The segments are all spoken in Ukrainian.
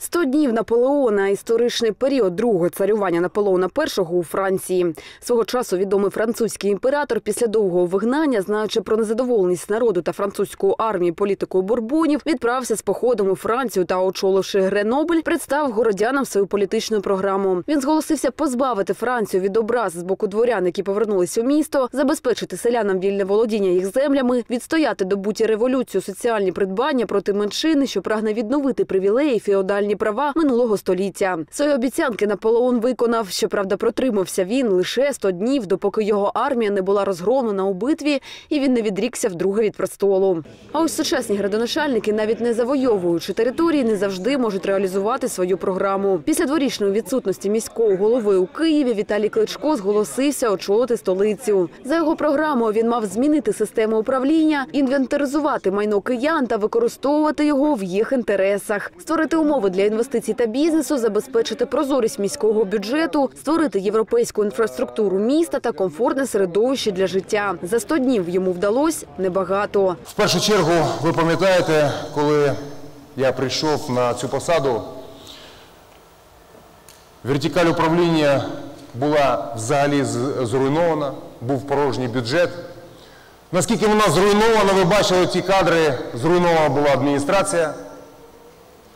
Сто днів Наполеона історичний період другого царювання Наполеона І у Франції. Свого часу відомий французький імператор після довгого вигнання, знаючи про незадоволеність народу та французької армії політикою бурбонів, відправився з походом у Францію та, очоливши Гренобль, представив городянам свою політичну програму. Він зголосився позбавити Францію від образ з боку дворян, які повернулись у місто, забезпечити селянам вільне володіння їх землями, відстояти добуті революцію соціальні придбання проти меншини, що прагне відновити привілеї феодальні права минулого століття. Свої обіцянки Наполеон виконав. Щоправда, протримався він лише 100 днів, допоки його армія не була розгромлена у битві, і він не відрікся вдруге від престолу. А ось сучасні градоначальники, навіть не завойовуючи території, не завжди можуть реалізувати свою програму. Після дворічної відсутності міського голови у Києві Віталій Кличко зголосився очолити столицю. За його програмою він мав змінити систему управління, інвентаризувати майно киян та використовувати його в їх інтересах, створити умови для інвестицій та бізнесу, забезпечити прозорість міського бюджету, створити європейську інфраструктуру міста та комфортне середовище для життя. За 100 днів йому вдалося небагато. В першу чергу, ви пам'ятаєте, коли я прийшов на цю посаду, вертикаль управління була взагалі зруйнована, був порожній бюджет. Наскільки вона зруйнована, ви бачили ті кадри, зруйнована була адміністрація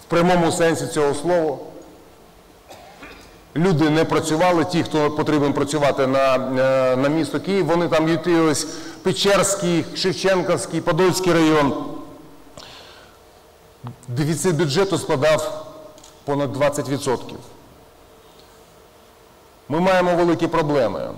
в прямому сенсі цього слова. Люди не працювали, ті, хто потрібен працювати на, е, на місто Київ, вони там ютились Печерський, Шевченківський, Подольський район. Дефіцит бюджету складав понад 20%. Ми маємо великі проблеми.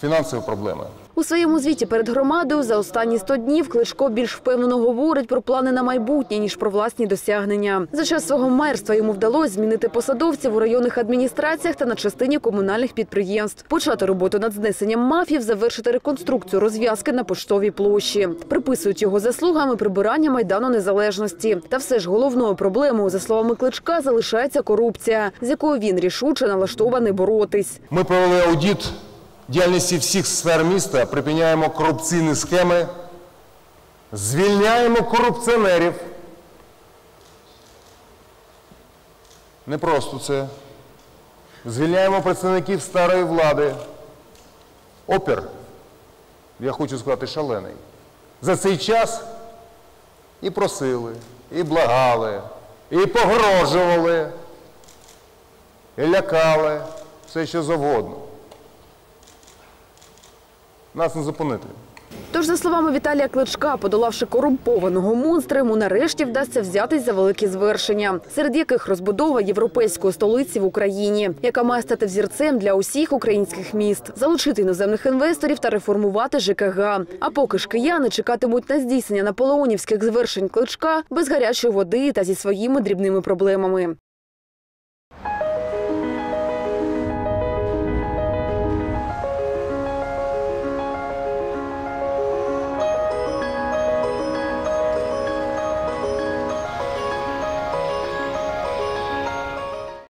Фінансові проблеми. У своєму звіті перед громадою за останні 100 днів Кличко більш впевнено говорить про плани на майбутнє, ніж про власні досягнення. За час свого мерства йому вдалося змінити посадовців у районних адміністраціях та на частині комунальних підприємств, почати роботу над знесенням мафів, завершити реконструкцію розв'язки на поштовій площі. Приписують його заслугами прибирання майдану незалежності. Та все ж головною проблемою, за словами Кличка, залишається корупція, з якою він рішуче налаштований боротись. Ми провели аудит діяльності всіх сфер міста, припиняємо корупційні схеми, звільняємо корупціонерів. Не просто це. Звільняємо представників старої влади. Опір, я хочу сказати, шалений. За цей час і просили, і благали, і погрожували, і лякали, все що завгодно. Нас не зупинити. Тож, за словами Віталія Кличка, подолавши корумпованого монстра, йому нарешті вдасться взятись за великі звершення, серед яких розбудова європейської столиці в Україні, яка має стати взірцем для усіх українських міст, залучити іноземних інвесторів та реформувати ЖКГ. А поки ж кияни чекатимуть на здійснення наполеонівських звершень кличка без гарячої води та зі своїми дрібними проблемами.